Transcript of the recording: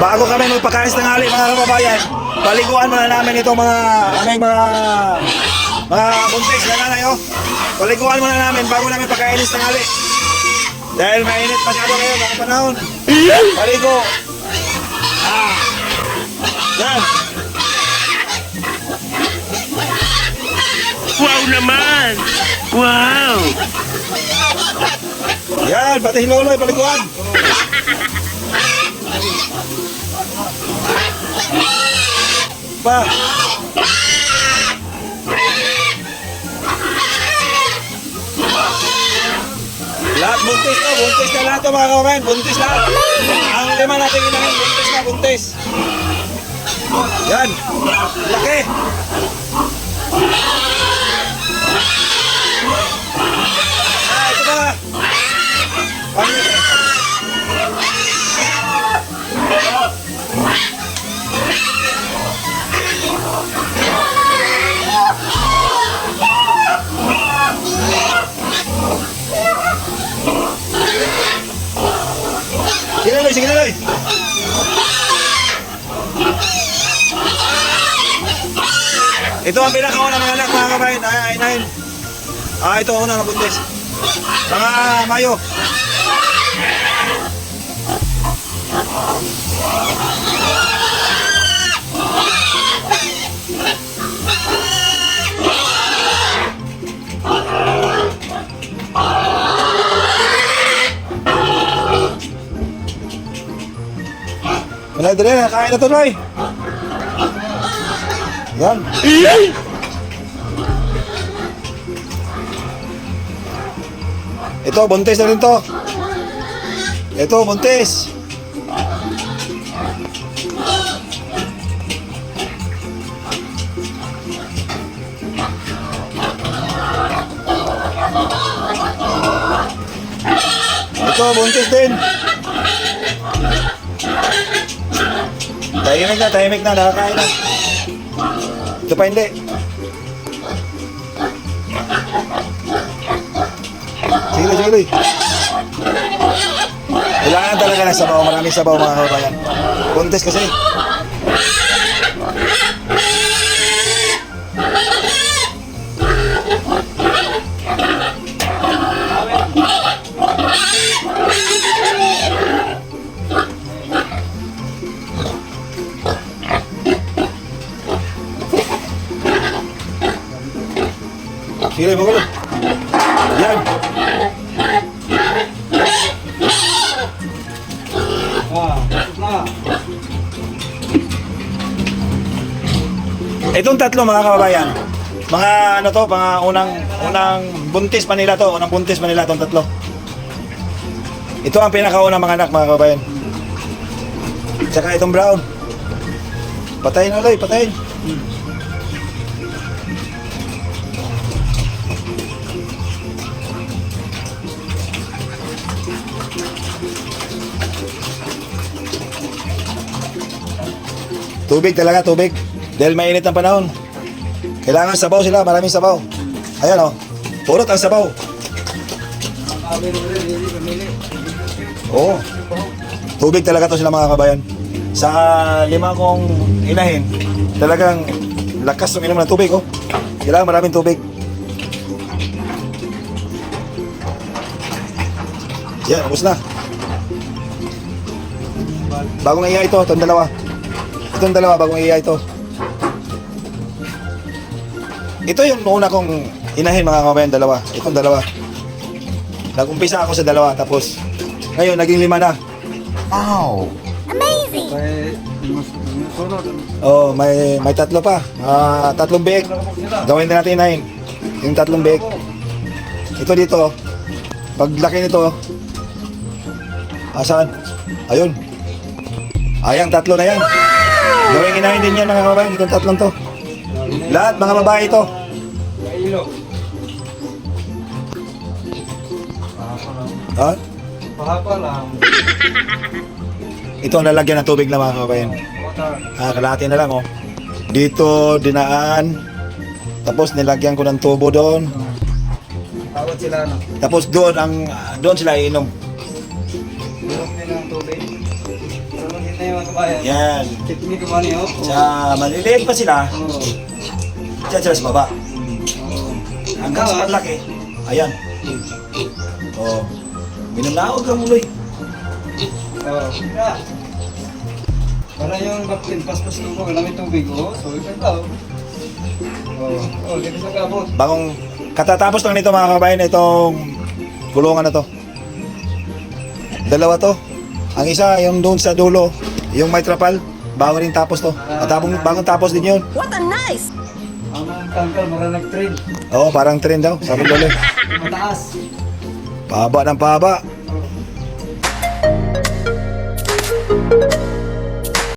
Bago kami magpakais ng hali mga kababayan, paliguan muna namin itong mga aming mga mga buntis na nanay oh. Paliguan muna namin bago namin pagkainis ng hali. Dahil mainit masyado ngayon ang panahon. Paligo. Ah. Yan. Wow naman! Wow! Yan, pati loloy, paliguan. Pa. Lahat buntis to, buntis na lahat to mga kawain, buntis lahat. Ang lima natin inahin, buntis na, buntis. Yan, laki. Sige na, Loy. Ito ang pinakauna mga anak, mga kabayan. Ay, ay, nine. Ah, ito ang una na buntis. Mga Mayo. Wala dali, kain na to, Roy. Yan. Ito, buntis na rin to. Ito, buntis. Ito, buntis din. Tahimik na, tahimik na, nakakain na. Ito pa hindi. Sige, sige. Kailangan talaga ng sabaw, maraming sabaw mga kabayan. Buntis kasi. Sige, Loy, magulo. Yan. Itong tatlo mga kababayan. Mga ano to, mga unang unang buntis pa nila to, unang buntis pa nila tong tatlo. Ito ang pinakaunang mga anak mga kababayan. Tsaka itong brown. Patayin ulit, patayin. Tubig talaga, tubig. Dahil mainit ang panahon. Kailangan sabaw sila, maraming sabaw. Ayan o, oh. purot ang sabaw. Oo. Tubig talaga to sila mga kabayan. Sa lima kong inahin, talagang lakas ng inom ng tubig oh. Kailangan maraming tubig. Yan, ubos na. Bagong iya ito, itong dalawa. Itong dalawa, bagong iya ito. Ito yung una kong inahin mga kabayan, dalawa. Itong dalawa. Nag-umpisa ako sa dalawa, tapos ngayon naging lima na. May sunod. Oh, may may tatlo pa. Ah, tatlong big. Gawin na natin inahin. Yung tatlong big. Ito dito. Pag laki nito, asan? Ayun. Ayang tatlo na yan. Gawin inahin din yan mga kababayan. Itong tatlong to. Lahat mga babae ito. Ha? Pahapa lang. Ito ang lalagyan ng tubig na mga kababayan. Ah, kalahati na lang oh. Dito dinaan. Tapos nilagyan ko ng tubo doon. Tawad sila na. Tapos doon ang doon sila iinom. Inom nila. tubig. Mga kabayan. Yan. Technique ko niyo. Sa maliliit pa sila, Oo. dyan sila sa baba. Oo. Hanggang sa paglaki, ayan. Oh. Minanaog ka muloy. Oo. Kaya, Para yung baktin, paspas ko ko, alam yung tubig ko. So, ikaw daw. Oo. Oo, dito sa kabot. Bagong katatapos lang nito mga kabayan itong kulungan na to. Dalawa to. Ang isa yung doon sa dulo, yung may trapal, bago rin tapos to. At bagong, bagong tapos din yun. What a nice Ang tangkal, mara nag-trend. Oo, parang trend daw, sabi lolo. Mataas. Pahaba ng pahaba.